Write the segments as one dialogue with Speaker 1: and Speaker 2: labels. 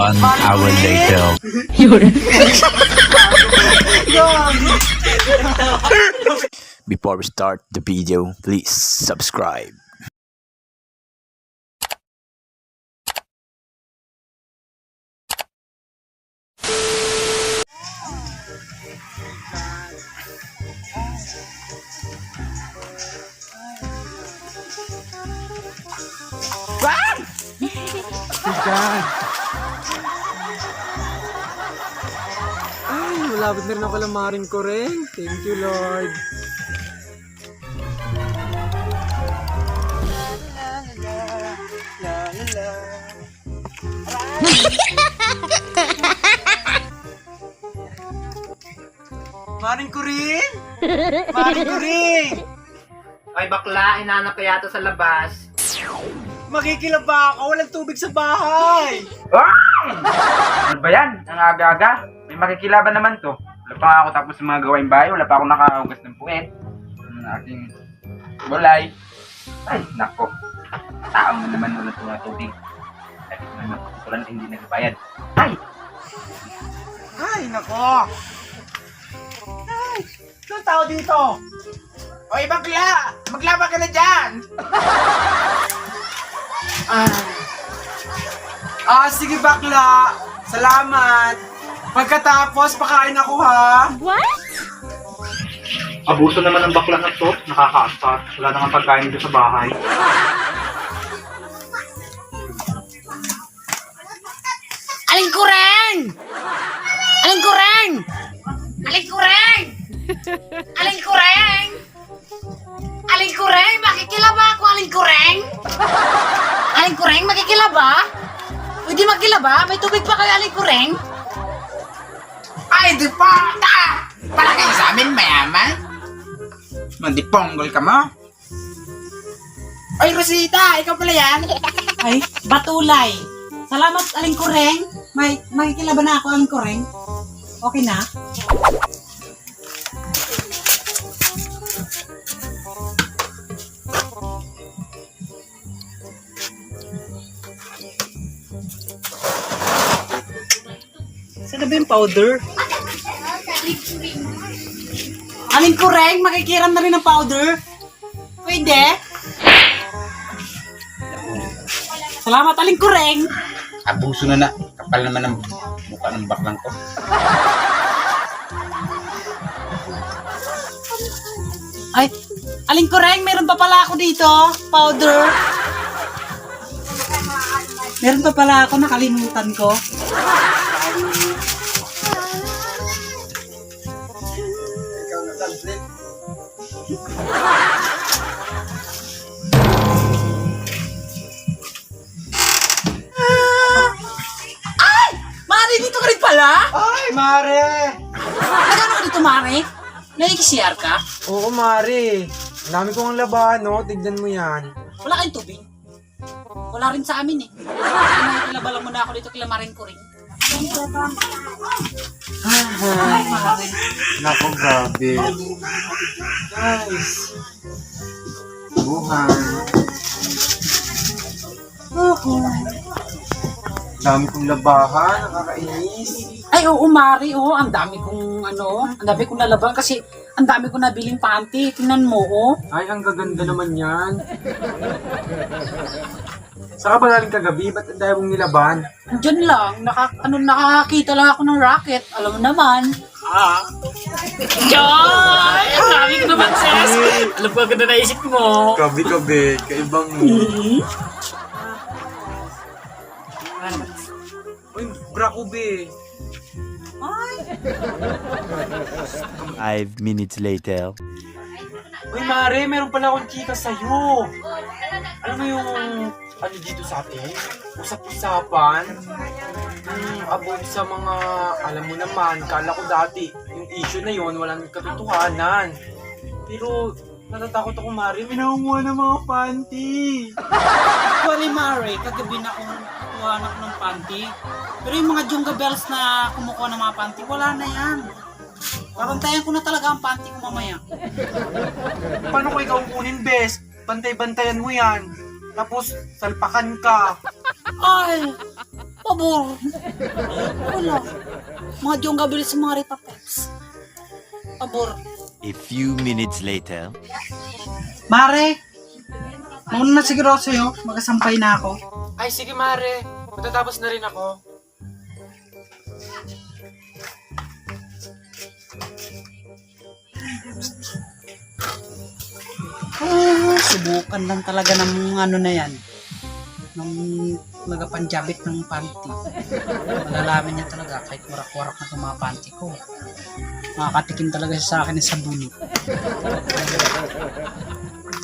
Speaker 1: One hour later. Before we start the video, please subscribe.
Speaker 2: God. Malapit na rin ako lamarin ko rin. Thank you, Lord. Maring ko rin! Maring ko rin!
Speaker 3: Ay bakla, inanap ka yata sa labas.
Speaker 2: Makikilaba ako, walang tubig sa bahay!
Speaker 4: Ano ba yan? Ang aga-aga. Makikilaban naman to. Wala pa ako tapos sa mga gawain bahay. Wala pa ako nakahugas ng puwet. Ang aking bulay. Ay, nako. Tao na naman wala ito ng tubig. Kahit naman kukulan hindi nagbayad. Ay!
Speaker 2: Ay, nako! Ay, anong tao dito?
Speaker 4: Oy, bakla! Maglaba ka na dyan!
Speaker 2: Ah, sige bakla. Salamat. Pagkatapos, pakain ako ha.
Speaker 5: Abuso naman ng bakla na to. Nakakaasar. Wala nang pagkain dito sa bahay.
Speaker 6: Aling kureng! Aling kureng! Aling kureng! Aling kureng! Aling kureng! Makikilaba ako, aling kureng! Aling kureng, makikilaba? Pwede makilaba? May tubig pa kayo, aling kureng?
Speaker 4: Ay, di pa! Para kayo sa amin, mayaman? Mandi ponggol ka mo? Ay, Rosita! Ikaw pala yan?
Speaker 6: Ay, batulay. Salamat, aling kureng. May, makikilaba na ako, aling kureng. Okay na?
Speaker 2: Saan na ba yung powder?
Speaker 6: Aling kureng, makikiram na rin ng powder. Pwede? Salamat, aling kureng.
Speaker 4: Abuso na na. Kapal naman ng mukha ng baklang ko.
Speaker 6: Ay, aling kureng, meron pa pala ako dito. Powder. Meron pa pala ako, nakalimutan ko.
Speaker 2: Mare!
Speaker 6: Nagano ka dito, Mari? Naikisiyar ka?
Speaker 2: Oo, Mare. Ang dami kong labahan, no? Tignan mo yan.
Speaker 6: Wala kayong tubig? Wala rin sa amin eh. Nakikilaba lang muna ako dito kila Marin ko rin. Ay, Mari.
Speaker 2: Nako, grabe. Guys. Buhay. Ako. Dami kong labahan, nakakainis.
Speaker 6: Ay, oo, Mari, oo. Ang dami kong, ano, ang dami kong nalaban kasi ang dami kong nabiling panty. Tingnan mo, oh.
Speaker 2: Ay, ang gaganda naman yan. Saka ba galing kagabi? Ba't ang dami mong nilaban?
Speaker 6: Diyan lang, naka, ano, nakakakita lang ako ng racket. Alam mo naman. Ah. Joy! Ang dami ko naman, sis. Alam ko agad na naisip mo.
Speaker 2: Kabi-kabi, kaibang mo. Uy, Brakubi.
Speaker 1: Five minutes later.
Speaker 2: Uy, Mare, meron pala akong chika sa'yo. Alam mo yung, ano dito sa atin? Usap-usapan. Hmm, about sa mga, alam mo naman, kala ko dati, yung issue na yon walang katotohanan. Pero, natatakot ako, Mare, may nangunguha ng mga panty.
Speaker 6: Actually, Mari, kagabi na akong kuha na ako ng panty. Pero yung mga Junga Bells na kumukuha ng mga panty, wala na yan. Papantayan ko na talaga ang panty ko mamaya.
Speaker 2: Paano ko ikaw kunin, bes? Bantay-bantayan mo yan. Tapos, salpakan ka.
Speaker 6: Ay! Pabor. Wala. Mga Jongga Bells, mga Ripa Peps. Pabor.
Speaker 7: A few minutes later.
Speaker 6: Mare, mauna na siguro sa'yo. Magasampay na ako.
Speaker 2: Ay, sige Mare. Matatapos na rin ako.
Speaker 6: Subukan lang talaga ng ano na yan. Ng nagapanjabit ng panty. Malalaman niya talaga kahit warak-warak na itong mga panty ko. Makakatikim talaga siya sa akin sa bunot.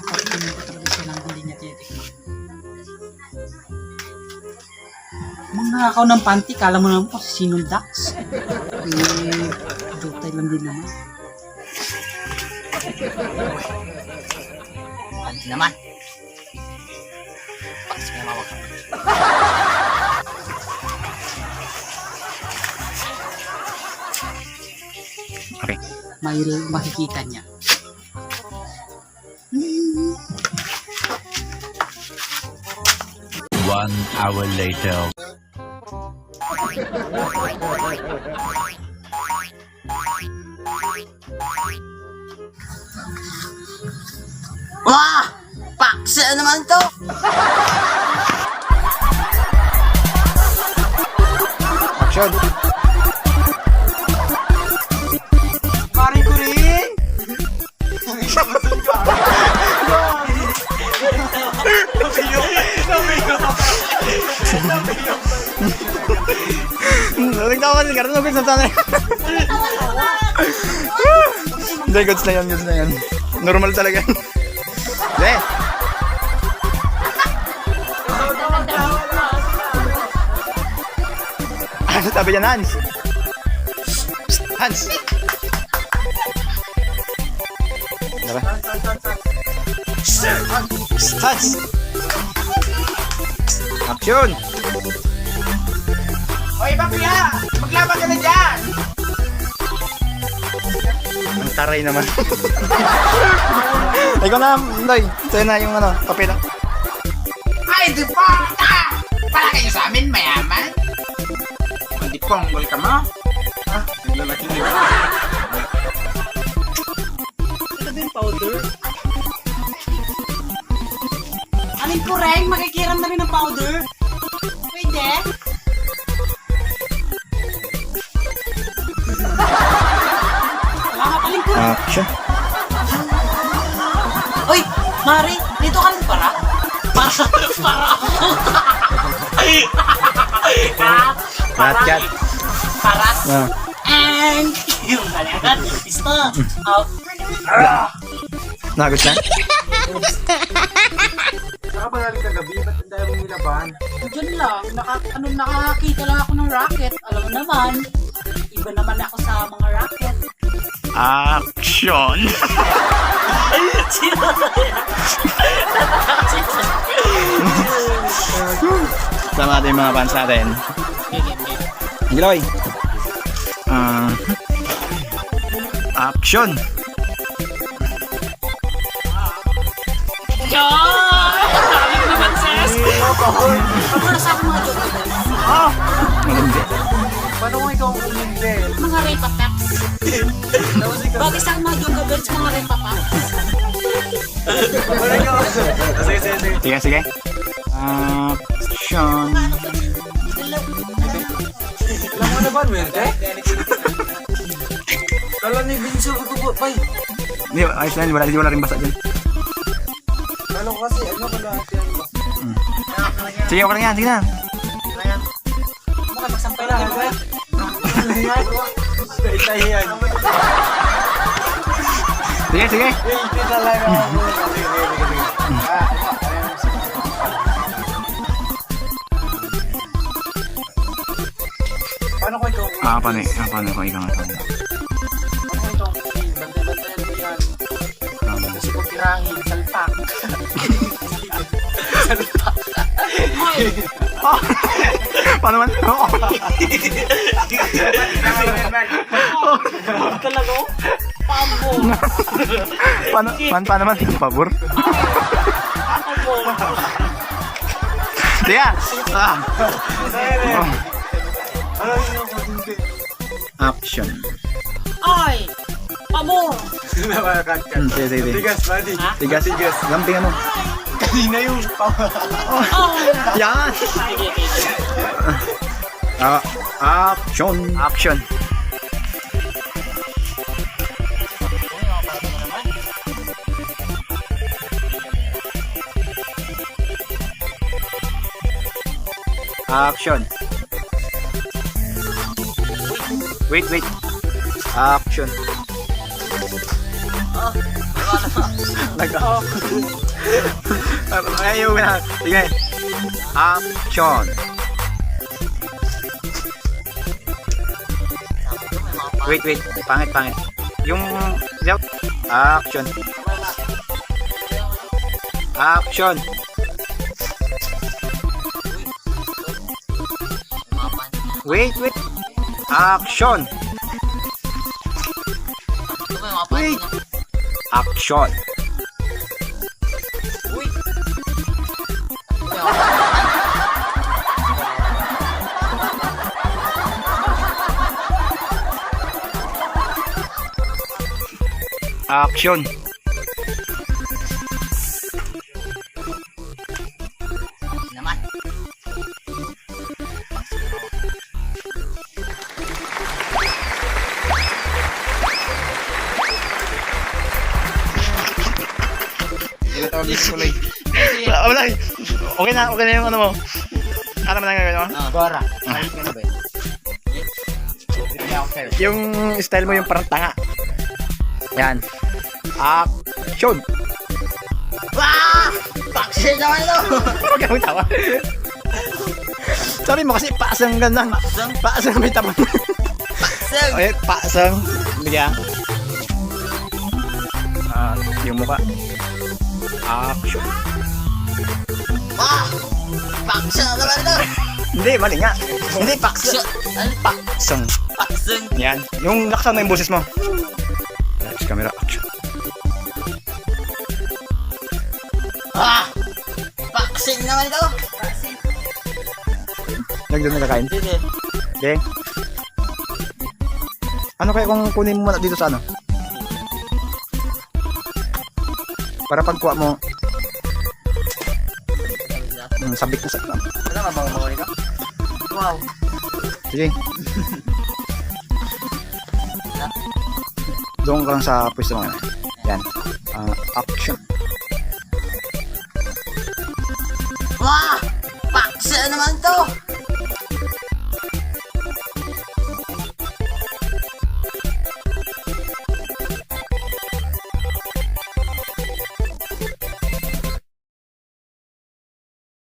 Speaker 6: Makakatikim ko talaga siya ng hindi niya tinitikman. Mga nakakaw ng panty, kala mo naman si Sinong Dax. Eh, dutay lang din naman.
Speaker 1: Panty naman. Pakas mo mawag. Okay.
Speaker 6: May makikita niya.
Speaker 7: One hour later.
Speaker 1: Wah! Paksa naman to! Action!
Speaker 6: Pare ko rin!
Speaker 1: Nagtawa kasi karto goods na sana. Hindi, goods na yan, goods na yan. Normal talaga. Hindi. Ano tabi yan, Hans? Hans! Diba? Hans! Action!
Speaker 4: Hoy, bakla! Maglaban ka na dyan!
Speaker 1: Ang taray naman. Ikaw na, Ndoy. Sa'yo na yung ano, kape na.
Speaker 4: Ay, di pa! Ah! Para kayo sa amin, mayaman? Hindi ponggol ka mo? Ah, naglalaki nila.
Speaker 6: Alin ko rin, makikiram na rin ng powder. Pwede?
Speaker 1: Action.
Speaker 6: Uy, Mari, dito ka rin para? Para, para.
Speaker 1: Cut, cut.
Speaker 6: Para.
Speaker 1: Ah.
Speaker 6: And, yung talaga, isto. Oh,
Speaker 1: Nagot na?
Speaker 2: Saka ba galing kagabi? Ba't dami mong nilaban?
Speaker 6: Diyan lang, naka, ano, nakakita lang ako ng racket. Alam mo naman, iba naman ako sa mga racket.
Speaker 1: Action. Sama natin yung mga fans natin. Giloy. Ah. action.
Speaker 6: Ako na sa akin mga joke
Speaker 1: Malandi.
Speaker 2: Paano kung ikaw ang umindi?
Speaker 6: Mga repa peps. Bagay sa mga joke birds, mga repa peps.
Speaker 2: Sige, sige, sige.
Speaker 1: Sige, sige. Action.
Speaker 2: Alam mo na ba, Nwerte? Kala ni Vince ko ito, bay.
Speaker 1: Hindi, ayos yun. Wala, wala rin basa dyan.
Speaker 2: Kala ko kasi, ano ate ang basta.
Speaker 1: Sige, okay lang yan. Sige na.
Speaker 6: Mga magsampay lang.
Speaker 2: Ano yan? Yan.
Speaker 1: Sige, sige.
Speaker 2: Sige. Ah, Paano kung ikaw?
Speaker 1: Ah, paano, ah, paano kung ikaw nga.
Speaker 2: Paano kung ikaw? Bantay-bantayan mo yan. Kasi kung tirahin, salpak. salpak.
Speaker 1: Paano man? Oo.
Speaker 6: Talaga oh. Pabo.
Speaker 1: paano, paano, paano man? Pabor? Tiga! Ah. Action.
Speaker 6: Ay! Pabor!
Speaker 1: Hmm, sige, sige.
Speaker 2: Tigas, buddy.
Speaker 1: Tigas. Tigas. Gampingan mo.
Speaker 2: Kanina yung
Speaker 1: Yan!
Speaker 6: Sige, sige.
Speaker 1: Ah, action. Action. Action. Wait, wait. Action. Nag-off. Ayaw na. Sige. Action. Wait, wait. Pangit, pangit. Yung... Action. Action. Wait, wait. Action. Wait. Action. Action.
Speaker 6: Naman.
Speaker 4: Hindi tawag yung kulay.
Speaker 1: Wala, wala. Okay na, okay na yung ano mo. Ano man ang gagawin mo?
Speaker 6: Bora. Ayos ka na ba? Bigyan ako sa'yo.
Speaker 1: Yung style mo yung parang tanga. Yan. Action.
Speaker 6: Wah! Paksir naman ito!
Speaker 1: Huwag kang tawa. Sabi mo kasi pasang ganda.
Speaker 6: Paksang?
Speaker 1: Pasang may tapon.
Speaker 6: Paksang!
Speaker 1: Okay, pasang. Bigyan. Ah, yung mukha. Action.
Speaker 6: Wah! Paksir naman ito!
Speaker 1: Hindi, mali nga. Hindi, paksa. Paksang.
Speaker 6: Paksang!
Speaker 1: Yan. Yung laksan mo yung boses mo. Lights, camera, action.
Speaker 6: Ah! Paksing naman ito! Paksing.
Speaker 1: Nagdoon na kakain.
Speaker 6: Sige.
Speaker 1: Okay. Ano kaya kung kunin mo muna dito sa ano? Para pagkuha mo, mm, sabik na sa
Speaker 6: Ano ba bang mawali ka? Wow.
Speaker 1: Sige. Doon ka lang sa pwesto mo. Yan. Ah, action.
Speaker 6: Wah! Paksir naman ito!